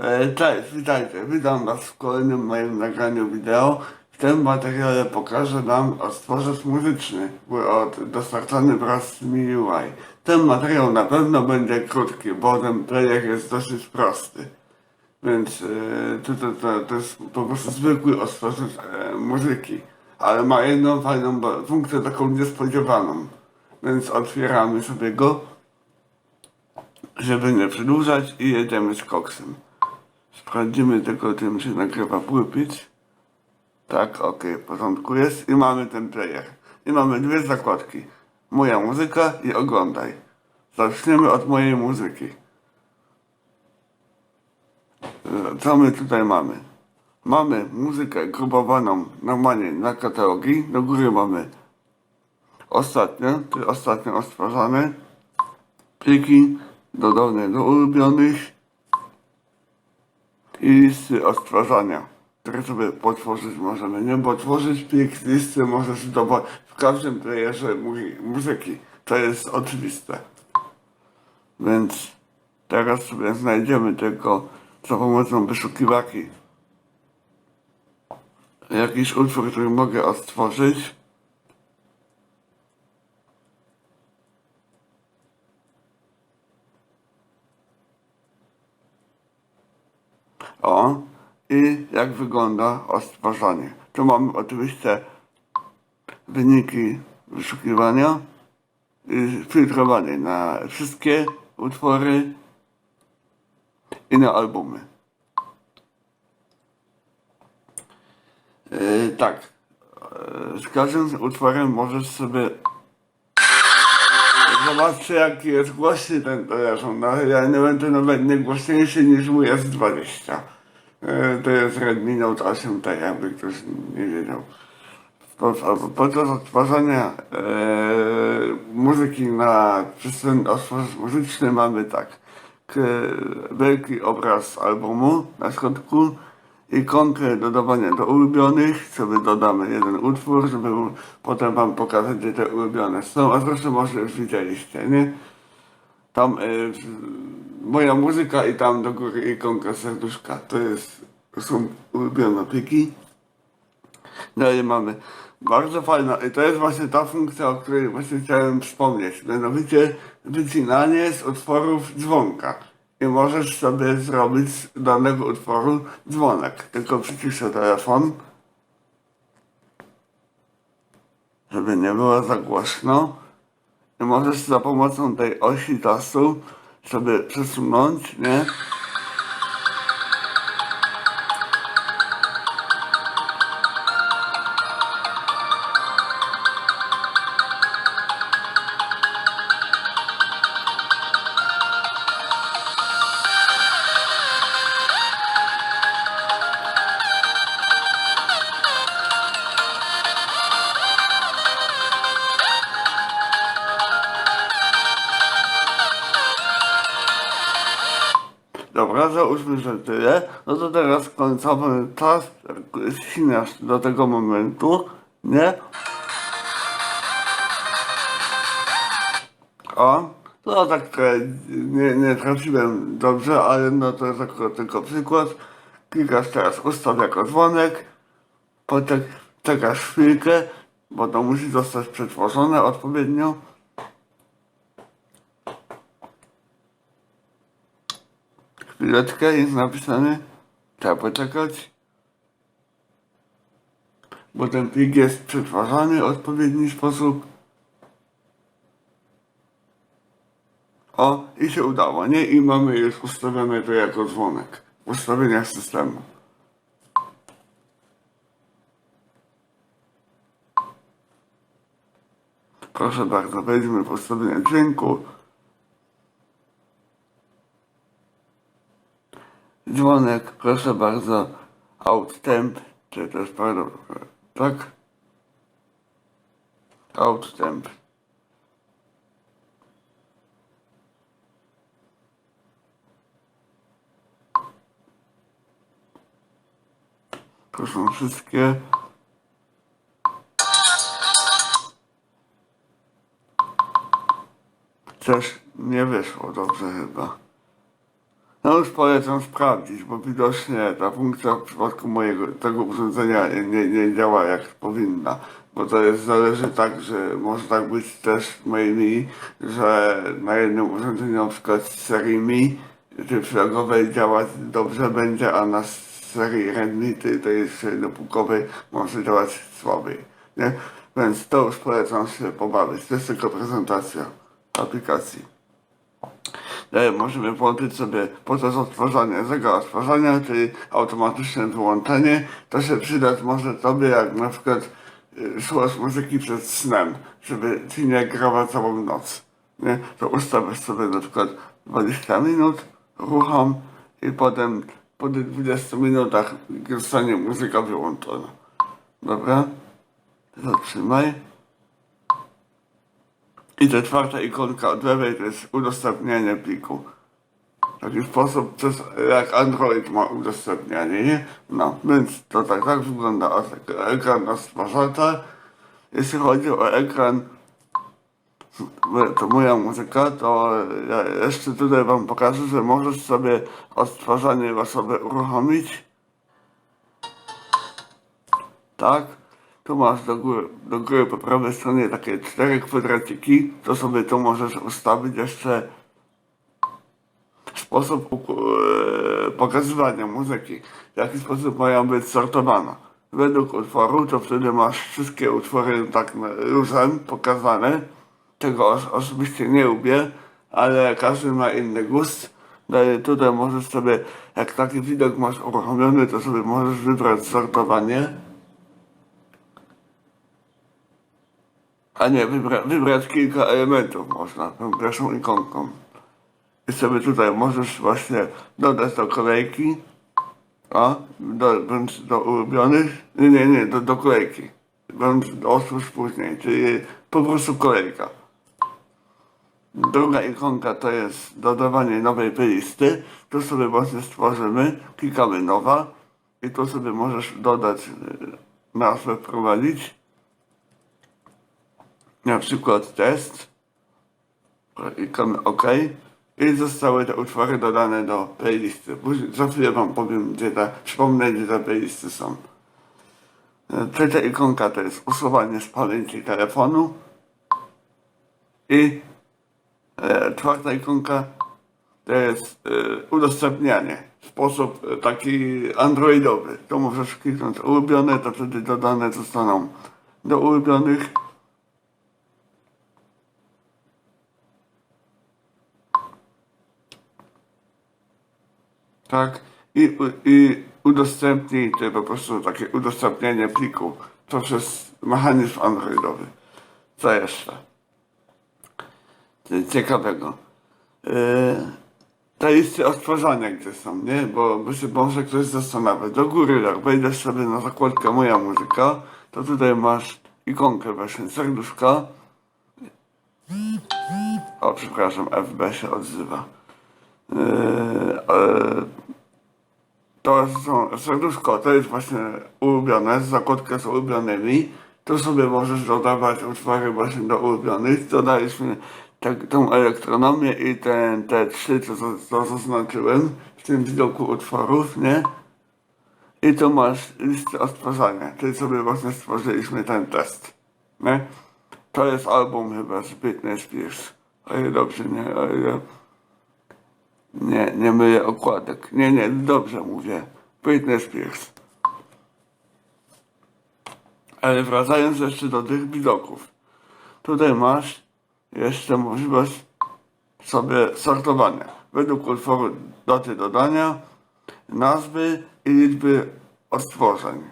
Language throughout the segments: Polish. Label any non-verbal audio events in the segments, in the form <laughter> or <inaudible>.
E, Cześć, witajcie. Witam Was w kolejnym moim nagraniu wideo. W tym materiale pokażę Wam odtworzec muzyczny od, dostarczany wraz z MIUI. Ten materiał na pewno będzie krótki, bo ten player jest dosyć prosty. Więc e, to, to, to, to jest po prostu zwykły odtworzec e, muzyki. Ale ma jedną fajną funkcję, taką niespodziewaną. Więc otwieramy sobie go, żeby nie przedłużać i jedziemy z koksem. Sprawdzimy tylko tym, czy nagrywa pulpit. Tak, ok, w porządku jest. I mamy ten player. I mamy dwie zakładki. Moja muzyka i oglądaj. Zaczniemy od mojej muzyki. E, Co my tutaj mamy? Mamy muzykę grupowaną normalnie na katalogi. Do góry mamy ostatnio, czyli ostatnio odtwarzane. Pliki dodane do ulubionych listy odtwarzania, które sobie potworzyć możemy. Nie, bo tworzyć plik listy możesz zdobyć w każdym playerze muzy- muzyki. To jest oczywiste. Więc teraz sobie znajdziemy tylko za pomocą wyszukiwarki jakiś utwór, który mogę odtworzyć. O, i jak wygląda odtwarzanie. Tu mamy oczywiście wyniki wyszukiwania i filtrowanie na wszystkie utwory i na albumy. Yy, tak, yy, z każdym utworem możesz sobie Zobaczcie jaki jest głośny ten telefon. No, ja nie będę nawet nie głośniejszy niż mój S20. E, To jest Redmi Note 8T, jakby ktoś nie wiedział. Po- po- Podczas odtwarzania e, muzyki na przestrzeń odtwarzacz muzyczny mamy tak. Wielki obraz albumu na środku, ikonkę dodawania do ulubionych, sobie dodamy jeden utwór, żeby potem wam pokazać, gdzie te ulubione są, a zresztą może już widzieliście, nie? Tam y, moja muzyka i tam do góry ikonka serduszka, to jest, są ulubione pliki. Dalej mamy bardzo fajna, i to jest właśnie ta funkcja, o której właśnie chciałem wspomnieć, mianowicie wycinanie z utworów dzwonka. I możesz sobie zrobić z danego utworu dzwonek. Tylko przyciszę telefon, żeby nie było za głośno. I możesz za pomocą tej osi czasu sobie przesunąć, nie? Dobra, załóżmy, że tyle. No to teraz końcowy czas ścinasz do tego momentu, nie? O, no tak nie, nie trafiłem dobrze, ale no to jest tylko przykład. Klikasz teraz ustaw jako dzwonek, potem czekasz chwilkę, bo to musi zostać przetworzone odpowiednio. Chwileczkę jest napisane. Trzeba poczekać. Bo ten plik jest przetwarzany w odpowiedni sposób. O, i się udało, nie? I mamy już ustawione to jako dzwonek. W systemu. Proszę bardzo, wejdźmy w ustawienia dźwięku. Dzwonek, proszę bardzo, outtemp, czy też pardon, tak? Outtemp. To są wszystkie. Coś nie wyszło dobrze chyba. No już polecam sprawdzić, bo widocznie ta funkcja w przypadku mojego tego urządzenia nie, nie, działa jak powinna. Bo to jest zależy tak, że może tak być też Mi, że na jednym urządzeniu na przykład serii Mi tej flagowej działać dobrze będzie, a na serii Redmi tej, tej średniopukowej może działać słabiej. Nie? Więc to już polecam się pobawić. To jest tylko prezentacja aplikacji. Dalej możemy włączyć sobie podczas odtwarzania zegar odtwarzania, czyli automatyczne wyłączenie. To się przydać może tobie, jak na przykład y, słuchasz muzyki przed snem, żeby ci nie grała całą noc. Nie? To ustawiasz sobie na przykład 20 minut, rucham i potem po tych 20 minutach zostanie muzyka wyłączona. Dobra? Zatrzymaj. I ta czwarta ikonka od lewej to jest udostępnianie pliku. Taki sposób, jest jak Android ma udostępnianie, nie? No, więc to tak, tak wygląda tak, ekran odtwarzacza. Jeśli chodzi o ekran, to moja muzyka, to ja jeszcze tutaj wam pokażę, że możesz sobie odtwarzanie losowe uruchomić. Tak. Tu masz do góry, do góry po prawej stronie takie cztery kwadraciki, to sobie tu możesz ustawić jeszcze sposób e, pokazywania muzyki, w jaki sposób mają być sortowana. Według utworu, to wtedy masz wszystkie utwory tak luzem pokazane. Tego os- osobiście nie lubię, ale każdy ma inny gust. Dalej tutaj możesz sobie, jak taki widok masz uruchomiony, to sobie możesz wybrać sortowanie. A nie, wybra- wybrać kilka elementów można tą pierwszą ikonką. I sobie tutaj możesz właśnie dodać do kolejki, a do, do ulubionych, nie, nie, nie, do, do kolejki, bądź otwórz później, czyli po prostu kolejka. Druga ikonka to jest dodawanie nowej playlisty. Tu sobie właśnie stworzymy, klikamy nowa i tu sobie możesz dodać y, nazwę wprowadzić. Na przykład test. Klikamy OK. I zostały te utwory dodane do playlisty. Później za chwilę wam powiem, gdzie te, przypomnę, gdzie te playlisty są. E, Trzecia ikonka to jest usuwanie z pamięci telefonu. I e, czwarta ikonka to jest e, udostępnianie. W sposób e, taki androidowy. To możesz kliknąć ulubione, to wtedy dodane zostaną do ulubionych. Tak. I, i udostępnij to po prostu takie udostępnienie pliku. To przez mechanizm androidowy. Co jeszcze? Ciekawego. Yy, te listy odtwarzania gdzie są, nie? Bo by się może ktoś zastanawiać. Do góry, jak wejdziesz sobie na zakładkę Moja Muzyka, to tutaj masz ikonkę właśnie serduszka. O, przepraszam, FB się odzywa. Yy, e, to są serduszko, to jest właśnie ulubione, zakładka z ulubionymi. Tu sobie możesz dodawać utwory właśnie do ulubionych. Dodaliśmy tak, tą elektronomię i ten, te trzy, co, co, zaznaczyłem w tym widoku utworów, nie? I tu masz listę odtwarzania, czyli sobie właśnie stworzyliśmy ten test, nie? To jest album chyba z Britney Spears, o dobrze, nie? O ile... Nie, nie myję okładek. Nie, nie, dobrze mówię. Britney Spears. Ale wracając jeszcze do tych widoków. Tutaj masz jeszcze możliwość sobie sortowania. Według utworu daty dodania, nazwy i liczby odtworzeń.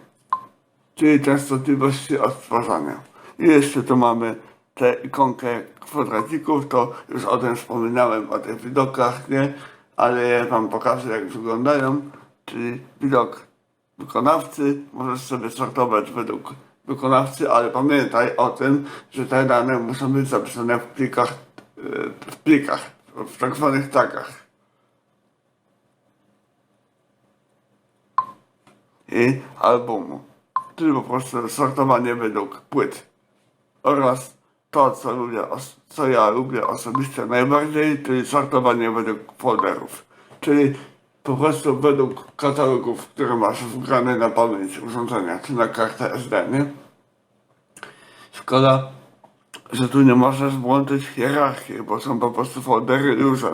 Czyli częstotliwości odtwarzania. I jeszcze tu mamy tę ikonkę kwadracików, to już o tym wspominałem, o tych widokach, nie? Ale ja wam pokażę jak wyglądają, czyli widok wykonawcy, możesz sobie sortować według wykonawcy, ale pamiętaj o tym, że te dane muszą być zapisane w plikach, e, w plikach, w tak zwanych tagach. i albumu, czyli po prostu sortowanie według płyt oraz to, co, lubię, co ja lubię osobiście najbardziej, czyli sortowanie według folderów. czyli po prostu według katalogów, które masz wgrane na pamięć urządzenia, czy na kartę SD, nie? Szkoda, że tu nie możesz włączyć hierarchii, bo są po prostu foldery różne.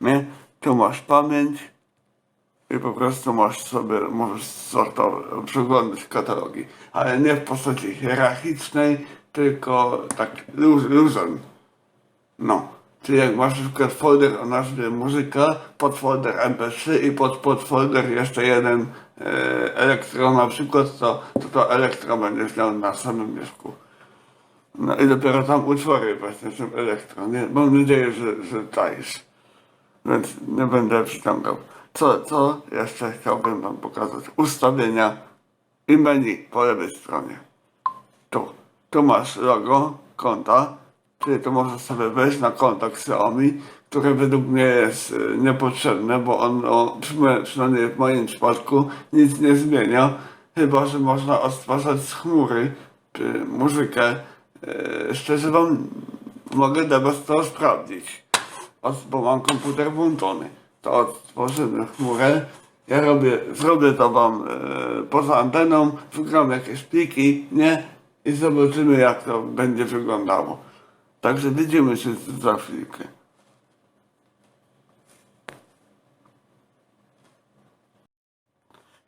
Nie? Tu masz pamięć i po prostu masz sobie, możesz sortować, przeglądać katalogi, ale nie w postaci hierarchicznej, tylko tak różne. No, czyli jak masz na przykład folder o nazwie muzyka, podfolder MP3 i pod podfolder jeszcze jeden e, elektro na przykład, to, to to elektro będziesz miał na samym wierzchu. No i dopiero tam utwory właśnie są elektro, nie? Mam nadzieję, że, że czaisz. Więc nie będę przyciągał. Co, co jeszcze chciałbym wam pokazać? Ustawienia i menu po lewej stronie. Tu. Tu masz logo konta, czyli tu możesz sobie wejść na konto Xiaomi, które według mnie jest y, niepotrzebne, bo on, o, przyna- przynajmniej w moim przypadku, nic nie zmienia, chyba że można odtwarzać z chmury czy muzykę. Y, szczerze wam mogę was to sprawdzić, bo mam komputer włączony. To odtworzymy chmurę. Ja robię, zrobię to wam e, poza anteną, wygram jakieś pliki, nie? I zobaczymy jak to będzie wyglądało. Także widzimy się za chwilkę.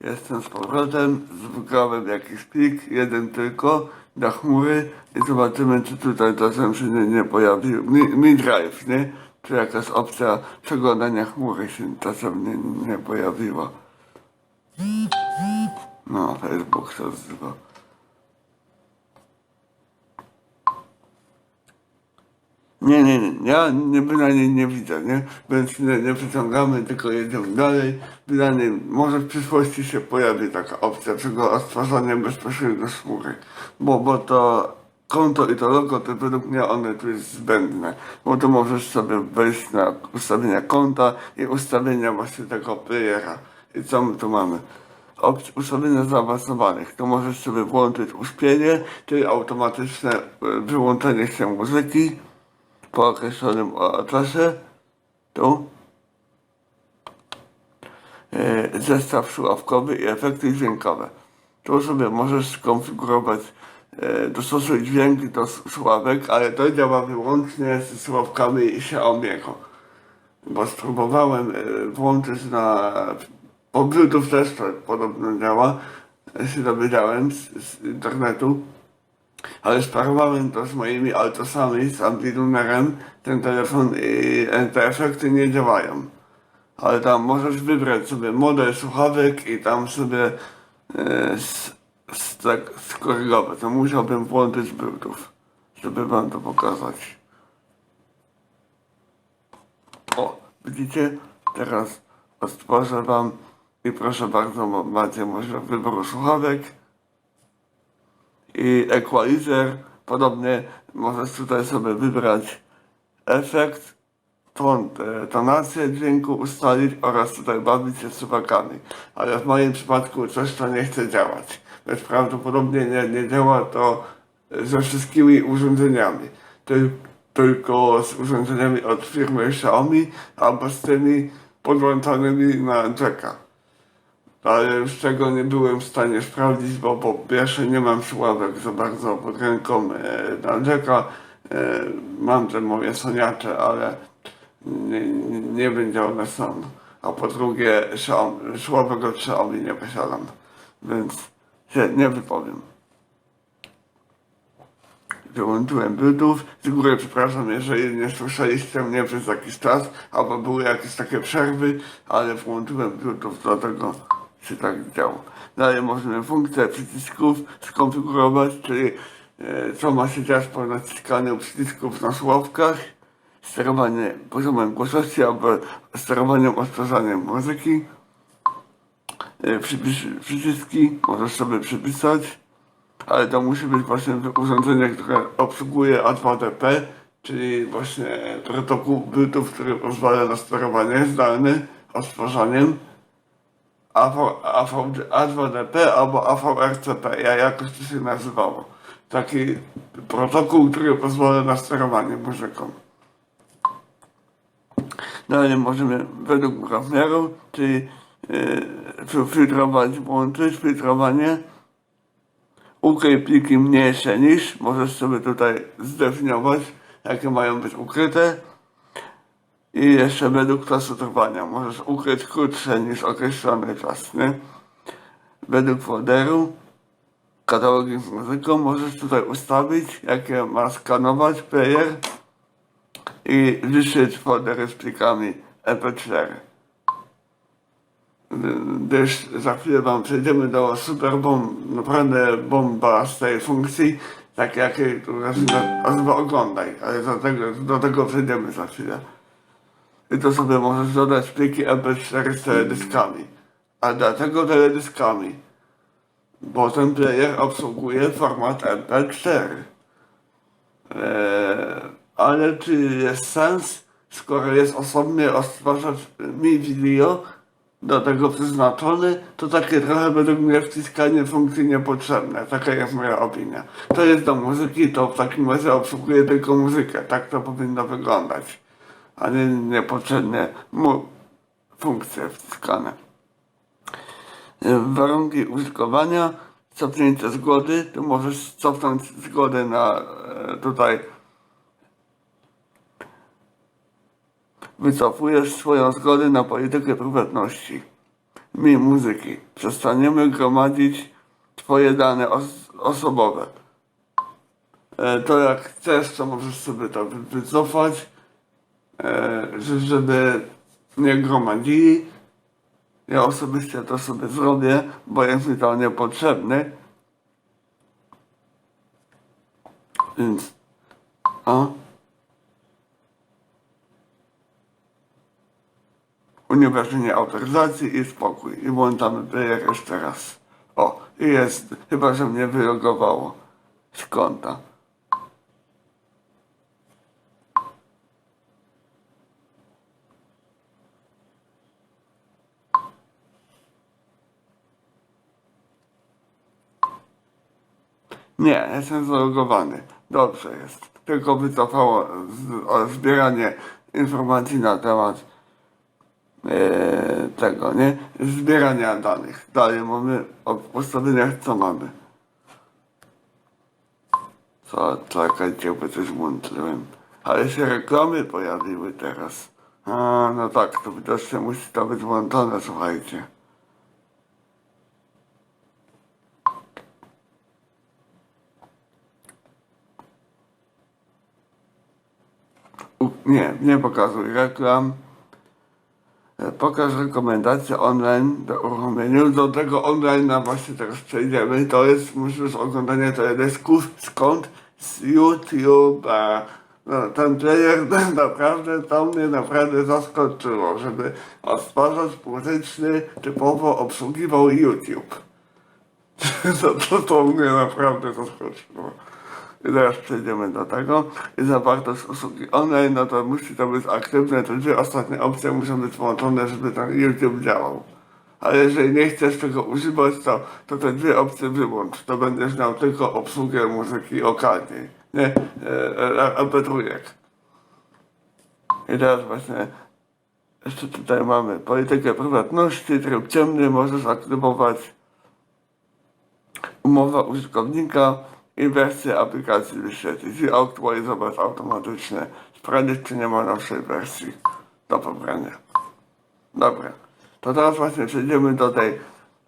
Jestem z powrotem, wygrałem jakiś plik, jeden tylko, na chmury i zobaczymy czy tutaj czasem się nie, nie pojawił. Mi, mi Drive, nie? Czy jakaś opcja przeglądania chmury się czasem nie, nie pojawiła. No, Facebook to zbywa. Nie, nie, nie, ja nie, bynajmniej nie widzę, nie? Więc nie, nie przeciągamy, tylko jedziemy dalej. Bynajmniej może w przyszłości się pojawi taka opcja, czego odtwarzania bezpośrednio chmury. Bo, bo to konto i to logo, to według mnie one tu jest zbędne. Bo tu możesz sobie wejść na ustawienia konta i ustawienia właśnie tego playera. I co my tu mamy? ustawienia zaawansowanych. To możesz sobie włączyć uśpienie, czyli automatyczne e, wyłączenie się muzyki po określonym czasie. Tu. E, Zestaw słuchawkowy i efekty dźwiękowe. Tu sobie możesz skonfigurować, e, dostosuj dźwięki do słuchawek, ale to działa wyłącznie z słuchawkami Xiaomi'ego bo spróbowałem e, włączyć na po Bluetooth też to podobno działa, się dowiedziałem z, z internetu, ale sparowałem to z moimi altosami, z Ambilunerem, ten telefon i te efekty nie działają. Ale tam możesz wybrać sobie model słuchawek i tam sobie e, s, s, tak skorygować. To musiałbym włączyć Bluetooth, żeby wam to pokazać. O, widzicie? Teraz odtworzę wam i proszę bardzo, ma- macie możliwość wyboru słuchawek i equalizer. Podobnie możesz tutaj sobie wybrać efekt, ton, e, tonację dźwięku ustalić oraz tutaj bawić się z słuchawkami. Ale w moim przypadku coś to nie chce działać. Więc prawdopodobnie nie, nie działa to ze wszystkimi urządzeniami. Tyl, tylko z urządzeniami od firmy Xiaomi albo z tymi podłączonymi na jacka. Ale już tego nie byłem w stanie sprawdzić, bo po pierwsze nie mam słuchawek za bardzo pod ręką e, na jacka. E, mam te moje soniacze, ale nie, nie, będzie one są. A po drugie od Xiaomi nie posiadam, więc się nie wypowiem. Wyłączyłem Bluetooth. Z góry przepraszam, jeżeli nie słyszeliście mnie przez jakiś czas, albo były jakieś takie przerwy, ale włączyłem Bluetooth, dlatego się tak działo. Dalej możemy funkcję przycisków skonfigurować, czyli e, co ma się dziać po naciskaniu przycisków na słuchawkach, sterowanie poziomem głośności albo sterowaniem odtwarzaniem muzyki, e, przypis, przyciski możesz sobie przypisać ale to musi być właśnie urządzenie, które obsługuje A2DP, czyli właśnie protokół Bluetooth, który pozwala na sterowanie zdalne odtwarzaniem AV, AV, A2DP albo AVRCP, ja jakoś to się nazywało. Taki protokół, który pozwala na sterowanie muzyką. Dalej możemy według rozmiaru, czyli yy, filtrować, włączyć filtrowanie. Ukryj pliki mniejsze niż, możesz sobie tutaj zdefiniować, jakie mają być ukryte. I jeszcze według czasu trwania możesz ukryć krótsze niż określony czas, nie? Według folderu, katalogi z muzyką możesz tutaj ustawić, jakie ma skanować player i wyszyć foldery z plikami MP4. Gdyż za chwilę wam przejdziemy do super bomb, naprawdę bomba z tej funkcji, tak tu nazywa oglądaj, ale do tego, do tego przejdziemy za chwilę. I to sobie możesz dodać pliki MP4 z teledyskami. A dlaczego teledyskami? Bo ten player obsługuje format MP4. Eee, ale czy jest sens, skoro jest osobny odtwarzacz Mi Video do tego przeznaczony, to takie trochę według mnie wciskanie funkcji niepotrzebne. Taka jest moja opinia. To jest do muzyki, to w takim razie obsługuje tylko muzykę. Tak to powinno wyglądać. A nie niepotrzebne mu funkcje wciskane. Warunki użytkowania, cofnięcie zgody, tu możesz cofnąć zgodę na e, tutaj wycofujesz swoją zgodę na politykę prywatności. Mi muzyki. Przestaniemy gromadzić twoje dane os- osobowe. E, to jak chcesz, to możesz sobie to wy- wycofać, żeby nie gromadzili. Ja osobiście to sobie zrobię, bo jest mi to niepotrzebne. Więc, a? Uniwersytet autoryzacji i spokój. I włączamy player jeszcze raz. O, i jest, chyba że mnie wylogowało z konta. Nie, jestem zalogowany. Dobrze jest. Tylko wycofało z, zbieranie informacji na temat e, tego, nie? Zbierania danych. Dalej mamy o ustawieniach, co mamy. Co, czekajcie, bo coś włączyłem. Ale się reklamy pojawiły teraz. A, no tak, to widocznie musi to być włączone, słuchajcie. Nie, nie pokazuj reklam. E, Pokaż rekomendacje online do uruchomienia. Do tego online na właśnie teraz przejdziemy. To jest możliwość oglądania teledysków. Skąd? Z YouTube. No, ten player <laughs> naprawdę to mnie naprawdę zaskoczyło, żeby odtwarzacz muzyczny typowo obsługiwał YouTube. <laughs> To, to, to mnie naprawdę zaskoczyło. I teraz przejdziemy do tego. Zawartość usługi online, no to musi to być aktywne. Te dwie ostatnie opcje muszą być włączone, żeby ten YouTube działał. Ale jeżeli nie chcesz tego używać, to, to te dwie opcje wyłącz. To będziesz miał tylko obsługę muzyki lokalnej. Nie? E, e, MP3. I teraz właśnie jeszcze tutaj mamy politykę prywatności, tryb ciemny, możesz aktywować umowa użytkownika i wersję aplikacji wyświetlić i aktualizować automatycznie. Sprawdzić, czy nie ma nowszej wersji do pobrania. Dobra, to teraz właśnie przejdziemy do tej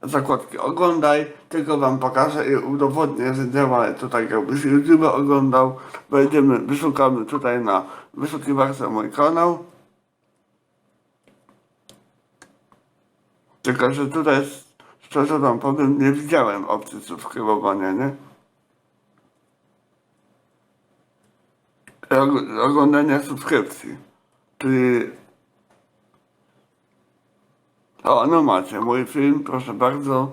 zakładki oglądaj, tylko wam pokażę i udowodnię, że działa to tak jakbyś YouTube oglądał. Wejdziemy, wyszukamy tutaj na wyszukiwarce mój kanał. Tylko, że tutaj szczerze wam powiem, nie widziałem opcji subskrybowania, nie? Oglądania subskrypcji. Czyli o, no macie, mój film, proszę bardzo.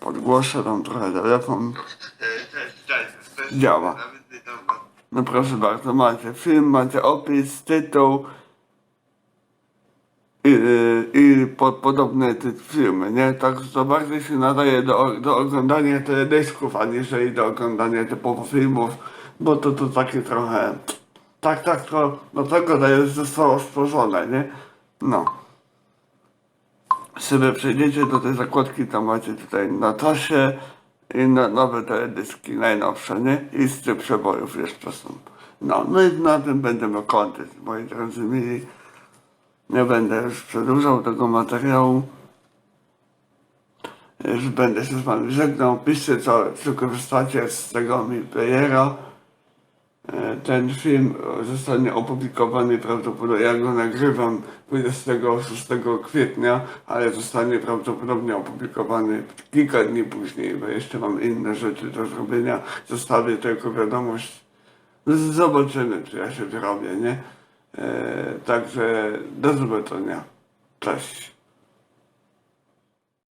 Podgłoszę tam trochę telefon. Działa. No proszę bardzo, macie film, macie opis, tytuł, i, i po, podobne te filmy, nie? Tak to bardziej się nadaje do, do oglądania teledysków, aniżeli do oglądania typowo filmów, bo to to takie trochę, tak, tak, to do tego to jest zostało stworzone, nie? No. Sobie przejdziecie do tej zakładki, tam macie tutaj na tosie i na nowe teledyski, najnowsze, nie? I z tych przebojów jeszcze są. No, no i na tym będziemy kończyć, moi drodzy mili. Nie będę już przedłużał tego materiału. Już będę się z wami żegnał. Piszcie co, co korzystacie z tego mi playera. E, Ten film zostanie opublikowany prawdopodobnie, ja go nagrywam 26 kwietnia, ale zostanie prawdopodobnie opublikowany kilka dni później, bo jeszcze mam inne rzeczy do zrobienia. Zostawię tylko wiadomość, zobaczymy, czy ja się wyrobię, nie? E, także do zobaczenia. Cześć.